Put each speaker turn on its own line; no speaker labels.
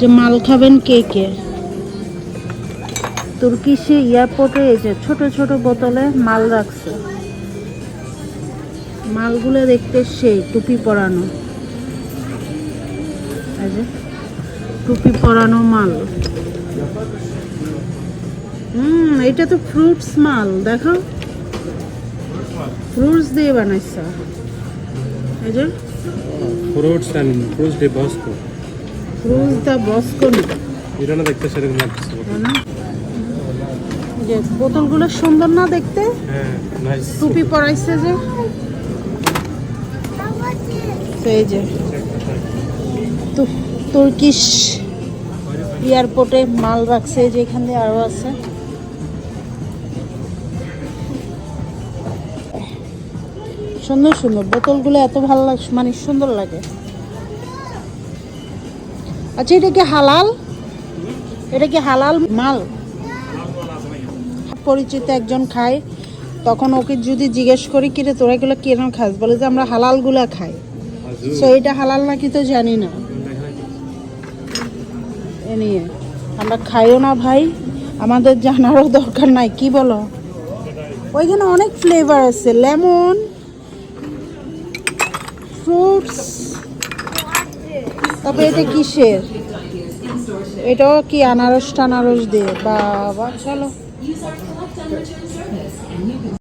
যে মাল খাবেন কে কে? তুর্কিশে এয়ারপোর্টে এই যে ছোট ছোট বোতলে মাল রাখছে। মালগুলো দেখতে সেই টুপি পরানো। টুপি পরানো মাল। হুম এটা তো ফ্রুটস মাল দেখো। ফ্রুটস দিয়ে বানাইছে। এই যে।
ফ্রুটস অ্যান্ড ফ্রুটস ডে বস্কো
ফ্রুটস দা বসকনি।
এটা না দেখতে সেরকম লাগছে।
যে বোতলগুলো সুন্দর না দেখতে?
হ্যাঁ নাইস
টুপি পরাইছে যে। এই যে। তু- তুর্কিশ এয়ারপোর্টে মাল রাখছে যে এখান দিয়ে আরও আছে। সুন্দর সুন্দর। বোতলগুলো এত ভালো লাগছে মানে সুন্দর লাগে। আচ্ছা এটা কি হালাল? এটা কি হালাল মাল? পরিচিত একজন খায় তখন ওকে যদি জিজ্ঞেস করি কিরে তোরা এগুলো কিরম খাস? বলে যে আমরা হালালগুলা খাই। সো এটা হালাল নাকি তো জানি না। এ নিয়ে আমরা খাইও না ভাই আমাদের জানারও দরকার নাই কি বলো? ওইখানে অনেক ফ্লেভার আছে লেমন ফ্রুটস তবে এটা কিসের? এটাও কি আনারস টানারস দিয়ে? বাবা চলো।